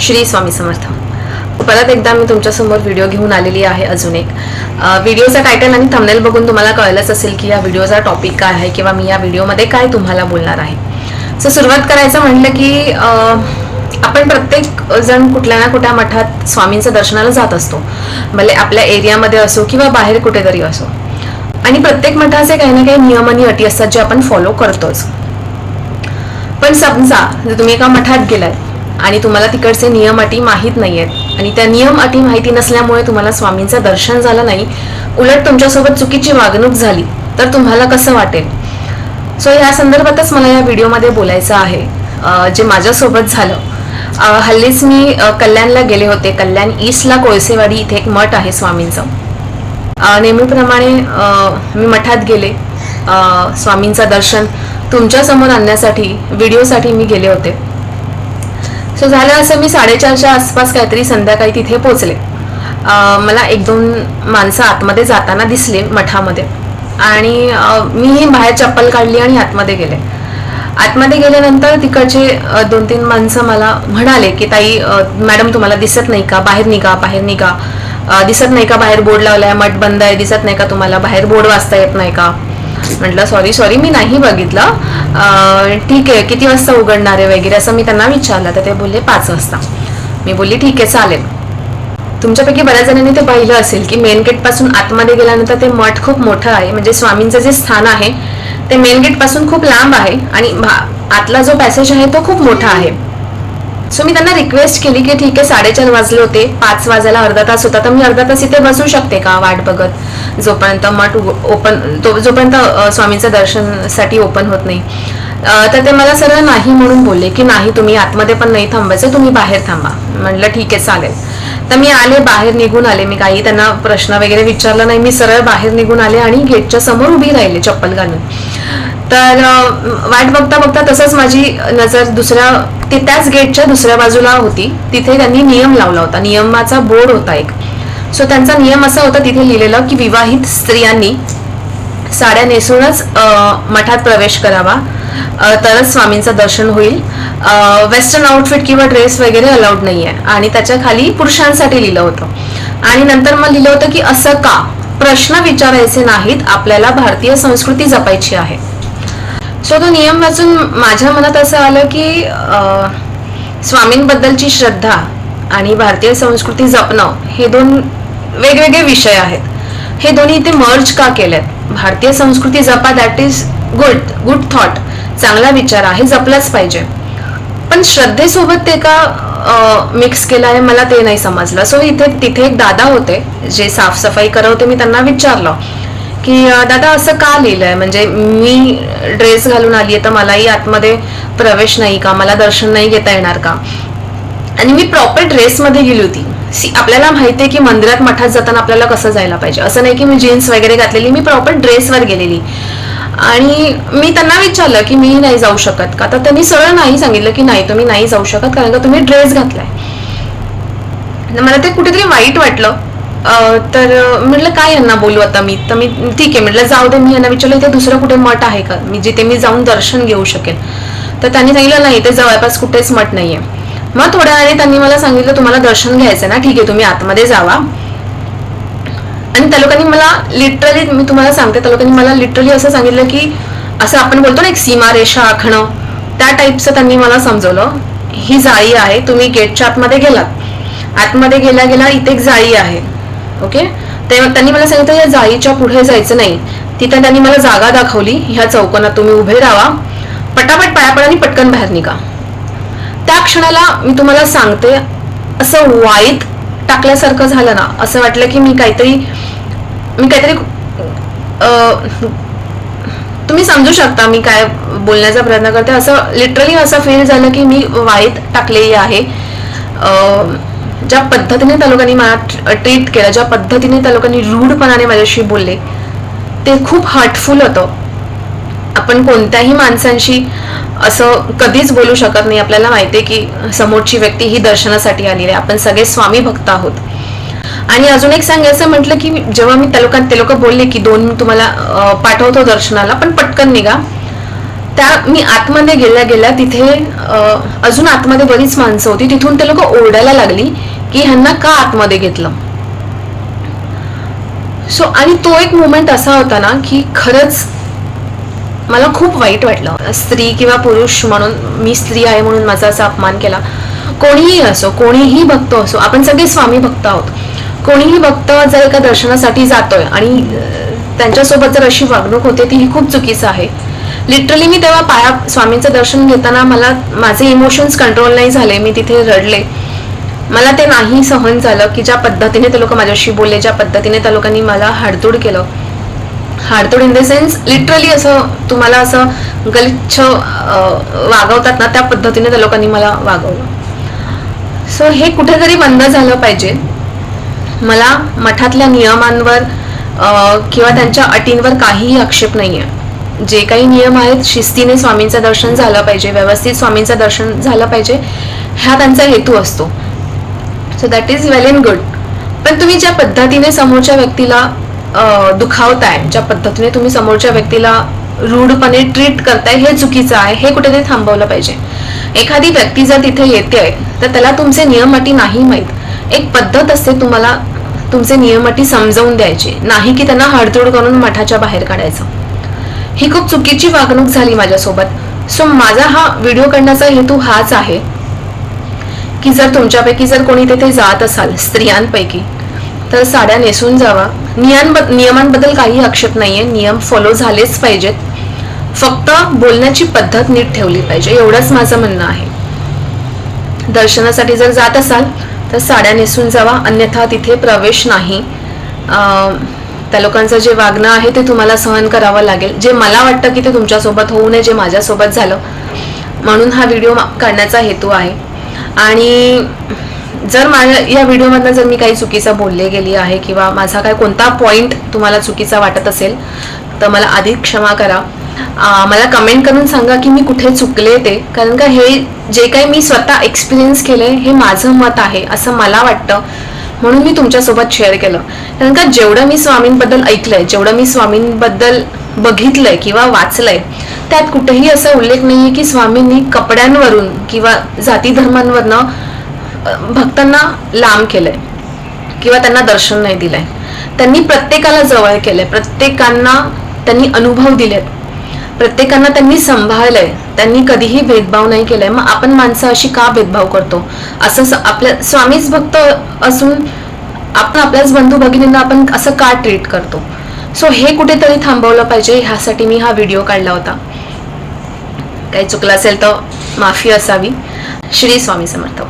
श्री स्वामी समर्थ. परत एकदा मी तुमच्यासमोर व्हिडिओ घेऊन आलेली आहे अजून एक. व्हिडिओचा टायटल आणि थंबनेल बघून तुम्हाला कळलंच असेल की या व्हिडिओचा टॉपिक काय आहे किंवा मी या व्हिडिओमध्ये काय तुम्हाला बोलणार आहे. सो सुरुवात करायचं म्हटलं की आपण प्रत्येक जण कुठल्या ना कुठल्या मठात स्वामींचं दर्शनाला जात असतो. भले आपल्या एरियामध्ये असो किंवा बाहेर कुठेतरी असो. आणि प्रत्येक मठाचे काही ना काही नियम आणि अटी असतात जे आपण फॉलो करतोच. पण समजा जर तुम्ही एका मठात गेलात आणि तुम्हाला तिकडचे नियम अटी माहीत नाही आहेत आणि त्या नियम अटी माहिती नसल्यामुळे तुम्हाला स्वामींचं दर्शन झालं नाही. उलट तुमच्यासोबत चुकीची वागणूक झाली तर तुम्हाला कसं वाटेल? सो ह्या संदर्भातच मला या व्हिडिओमध्ये बोलायचं आहे. जे माझ्यासोबत झालं. हल्लीच मी कल्याणला गेले होते. कल्याण ईस्टला कोळसेवाडी इथे एक मठ आहे स्वामींचं. नेहमीप्रमाणे मी मठात गेले. स्वामींचं दर्शन तुमच्यासमोर आणण्यासाठी व्हिडिओसाठी मी गेले होते. सो झालं असं मी साडेचारच्या आसपास काहीतरी संध्याकाळी तिथे पोचले मला एक दोन माणसं आतमध्ये जाताना दिसले मठामध्ये. आणि मीही बाहेर चप्पल काढली आणि आतमध्ये गेले. आतमध्ये गेल्यानंतर तिकडचे दोन तीन माणसं मला म्हणाले की ताई मॅडम तुम्हाला दिसत नाही का? बाहेर निघा बाहेर निघा. दिसत नाही का बाहेर बोर्ड लावलाय मठ बंद आहे दिसत नाही का तुम्हाला? बाहेर बोर्ड वाचता येत नाही का? म्हटलं सॉरी सॉरी मी नाही बघितलं. ठीक आहे किती वाजता उघडणार आहे वगैरे? असं मी त्यांना विचारलं. तर ते बोलले पाच वाजता. मी बोलली ठीक आहे चालेल. तुमच्यापैकी बऱ्याच जणांनी ते पाहिलं असेल की मेन गेटपासून आतमध्ये गेल्यानंतर ते मठ खूप मोठं आहे. म्हणजे स्वामींचं जे स्थान आहे ते मेन गेटपासून खूप लांब आहे आणि आतला जो पॅसेज आहे तो खूप मोठा आहे. सो मी त्यांना रिक्वेस्ट केली की ठीक आहे साडेचार वाजले होते पाच वाजायला अर्धा तास होता तर मी अर्धा तास इथे बसू शकते का वाट बघत? जोपर्यंत मठ ओपन तो जोपर्यंत स्वामींचं दर्शनसाठी ओपन होत नाही. तर ते मला सरळ नाही म्हणून बोलले की नाही तुम्ही आतमध्ये पण नाही थांबायचं तुम्ही बाहेर थांबा. म्हटलं ठीक आहे चालेल. तर मी आले बाहेर निघून आले. मी काही त्यांना प्रश्न वगैरे विचारला नाही मी सरळ बाहेर निघून आले आणि गेटच्या समोर उभी राहिले चप्पल घालून. तर वाट बघता बघता तसंच माझी नजर दुसऱ्या ते त्याच गेटच्या दुसऱ्या बाजूला होती. तिथे त्यांनी नियम लावला होता. नियमाचा बोर्ड होता एक. सो त्यांचा नियम असा होता तिथे लिहिलेला की विवाहित स्त्रियांनी साड्या नेसूनच मठात प्रवेश करावा. तरच स्वामींचं दर्शन होईल. वेस्टर्न आउटफिट किंवा ड्रेस वगैरे अलाउड नाही आहे आणि त्याच्याखाली पुरुषांसाठी लिहिलं होतं. आणि नंतर मग लिहिलं होतं की असं का? प्रश्न विचारायचे नाहीत. आपल्याला भारतीय संस्कृती जपायची आहे. सो तो नियम वाचून माझ्या मनात असं आलं की स्वामींबद्दलची श्रद्धा आणि भारतीय संस्कृती जपणं हे दोन वेगवेगळे विषय आहेत. हे दोन्ही इथे मर्ज का केलेत? भारतीय संस्कृती जपा that is good good thought चांगला विचार आहे जपलाच पाहिजे. पण श्रद्धेसोबत ते का मिक्स केलं आहे मला ते नाही समजलं. सो इथे तिथे एक दादा होते जे साफसफाई करत होते मी त्यांना विचारलं. की दादा असं का लिहिलंय? म्हणजे मी ड्रेस घालून आली आहे तर मलाही आतमध्ये प्रवेश नाही का? मला दर्शन नाही घेता येणार का? आणि मी प्रॉपर ड्रेसमध्ये गेली होती. सी आपल्याला माहिती आहे की मंदिरात मठात जाताना आपल्याला कसं जायला पाहिजे? असं नाही की मी जीन्स वगैरे घातलेली मी प्रॉपर ड्रेसवर गेलेली. आणि मी त्यांना विचारलं की मी नाही जाऊ शकत का? तर त्यांनी सरळ नाही सांगितलं की नाही तुम्ही नाही जाऊ शकत कारण का तुम्ही ड्रेस घातलाय. मला ते कुठेतरी वाईट वाटलं. तर म्हटलं काय यांना बोलू आता मी? तर मी ठीक आहे म्हटलं जाऊ दे मी यांना विचारलं इथे दुसरं कुठे मठ आहे का? मी जिथे मी जाऊन दर्शन घेऊ शकेन. तर त्यांनी सांगितलं नाही इथे जवळपास कुठेच मठ नाहीये. मग थोड्या वेळाने त्यांनी मला सांगितलं तुम्हाला दर्शन घ्यायचं ना? ठीक आहे तुम्ही आतमध्ये जावा. आणि त्या लोकांनी मला लिटरली मी तुम्हाला सांगते त्या लोकांनी मला लिटरली असं सांगितलं की असं आपण बोलतो ना एक सीमारेषा आखणं त्या टाईपचं त्यांनी मला समजवलं. ही जाळी आहे तुम्ही गेटच्या आतमध्ये गेलात. आतमध्ये गेल्या गेला इथे एक जाळी आहे. ओके? तेव्हा त्यांनी मला सांगितलं या जाईच्या पुढे जायचं नाही. तिथे त्यांनी मला जागा दाखवली. ह्या चौकोनात तुम्ही उभे राहा. पटापट पाया आणि पटकन बाहेर निघा. त्या क्षणाला मी तुम्हाला सांगते असं वाईट टाकल्यासारखं झालं ना असं वाटलं की मी काहीतरी मी काहीतरी तुम्ही समजू शकता मी काय बोलण्याचा प्रयत्न करते. असं लिटरली असं फील झालं की मी वाईट टाकलेली आहे. ज्या पद्धतीने त्या लोकांनी मला ट्रीट केलं ज्या पद्धतीने त्या लोकांनी रूढपणाने माझ्याशी बोलले ते खूप हर्टफुल होतं. आपण कोणत्याही माणसांशी असं कधीच बोलू शकत नाही. आपल्याला माहिती आहे की समोरची व्यक्ती ही दर्शनासाठी आलेली आहे. आपण सगळे स्वामी भक्त आहोत. आणि अजून एक सांगायचं म्हटलं की जेव्हा मी त्या लोकांना ते लोक बोलले की दोन तुम्हाला पाठवतो दर्शनाला पण पटकन निघा. त्या मी आतमध्ये गेल्या गेल्या तिथे अजून आतमध्ये बरीच माणसं होती. तिथून ते लोक ओरडायला लागली. की ह्यांना का आतमध्ये घेतलं? सो आणि तो एक मुमेंट असा होता ना की खरंच मला खूप वाईट वाटलं. स्त्री किंवा पुरुष म्हणून मी स्त्री आहे म्हणून माझा असा अपमान केला. कोणीही असो कोणीही भक्त असो आपण सगळे स्वामी भक्त आहोत. कोणीही भक्त जर एका दर्शनासाठी जातोय आणि त्यांच्यासोबत जर अशी वागणूक होते ती ही खूप चुकीचं आहे. लिटरली मी तेव्हा पाया स्वामींचं दर्शन घेताना मला माझे इमोशन्स कंट्रोल नाही झाले मी तिथे रडले. मला ते नाही सहन झालं की ज्या पद्धतीने ते लोक माझ्याशी बोलले ज्या पद्धतीने त्या लोकांनी मला हाडतोड केलं. हाडतोड इन द सेन्स लिटरली असं तुम्हाला असं गलिच्छ वागवतात ना त्या पद्धतीने त्या लोकांनी मला वागवलं. सो हे कुठेतरी बंद झालं पाहिजे. मला मठातल्या नियमांवर किंवा त्यांच्या अटींवर काहीही आक्षेप नाही आहे जे काही नियम आहेत शिस्तीने स्वामींचं दर्शन झालं पाहिजे व्यवस्थित स्वामींचं दर्शन झालं पाहिजे हा त्यांचा हेतू असतो. So that is well and good पण तुम्ही ज्या पद्धतीने समोरच्या व्यक्तीला दुखावताय ज्या पद्धतीने तुम्ही समोरच्या व्यक्तीला रूढपणे ट्रीट करताय हे चुकीचं आहे हे कुठेतरी थांबवलं पाहिजे. एखादी व्यक्ती जर तिथे येते तर त्याला तुमचे नियम अटी नाही माहीत. एक पद्धत असते तुम्हाला तुमचे नियम अटी समजावून द्यायची. नाही की त्यांना हडतोड करून मठाच्या बाहेर काढायचं. ही खूप चुकीची वागणूक झाली माझ्यासोबत. सो माझा हा व्हिडिओ करण्याचा हेतू हाच आहे की जर तुमच्यापैकी जर कोणी तिथे जात असाल स्त्रियांपैकी तर साड्या नेसून जावा. नियम नियमांबद्दल काही आक्षेप नाहीये. नियम फॉलो झालेच पाहिजेत. फक्त बोलण्याची पद्धत नीट ठेवली पाहिजे. एवढंच माझं म्हणणं आहे. दर्शनासाठी जर जात असाल तर साड्या नेसून जावा. अन्यथा तिथे प्रवेश नाही. त्या लोकांचं जे वागणं आहे ते तुम्हाला सहन करावं लागेल. जे मला वाटतं की ते तुमच्यासोबत होऊ नये जे माझ्यासोबत झालं. म्हणून हा व्हिडिओ काढण्याचा हेतू आहे. आणि जर माझ्या या व्हिडिओमधनं जर मी काही चुकीचं बोलले गेली आहे किंवा माझा काय कोणता पॉईंट तुम्हाला चुकीचा वाटत असेल तर मला आधी क्षमा करा. मला कमेंट करून सांगा की मी कुठे चुकले ते. कारण का हे जे काही मी स्वतः एक्सपिरियन्स केले हे माझं मत आहे असं मला वाटतं. म्हणून मी तुमच्यासोबत शेअर केलं. कारण का जेवढं मी स्वामींबद्दल ऐकलंय जेवढं मी स्वामींबद्दल बघितलंय किंवा वाचलंय त्यात कुठेही असा उल्लेख नाहीये की स्वामींनी कपड्यांवरून किंवा जाती धर्मांवरनं भक्तांना लांब केलंय किंवा त्यांना दर्शन नाही दिलंय. त्यांनी प्रत्येकाला जवळ केलंय प्रत्येकांना त्यांनी अनुभव दिलेत. प्रत्येकांना त्यांनी सांभाळलंय त्यांनी कधीही भेदभाव नाही केलाय. मग आपण माणसं अशी का भेदभाव करतो? असं आपल्या स्वामीच भक्त असून आपण आपल्याच बंधू भगिनींना आपण असं का ट्रीट करतो? सो हे कुठेतरी थांबवलं पाहिजे. ह्यासाठी मी हा व्हिडिओ काढला होता. काही चुकलं असेल तर माफी असावी. श्री स्वामी समर्थ.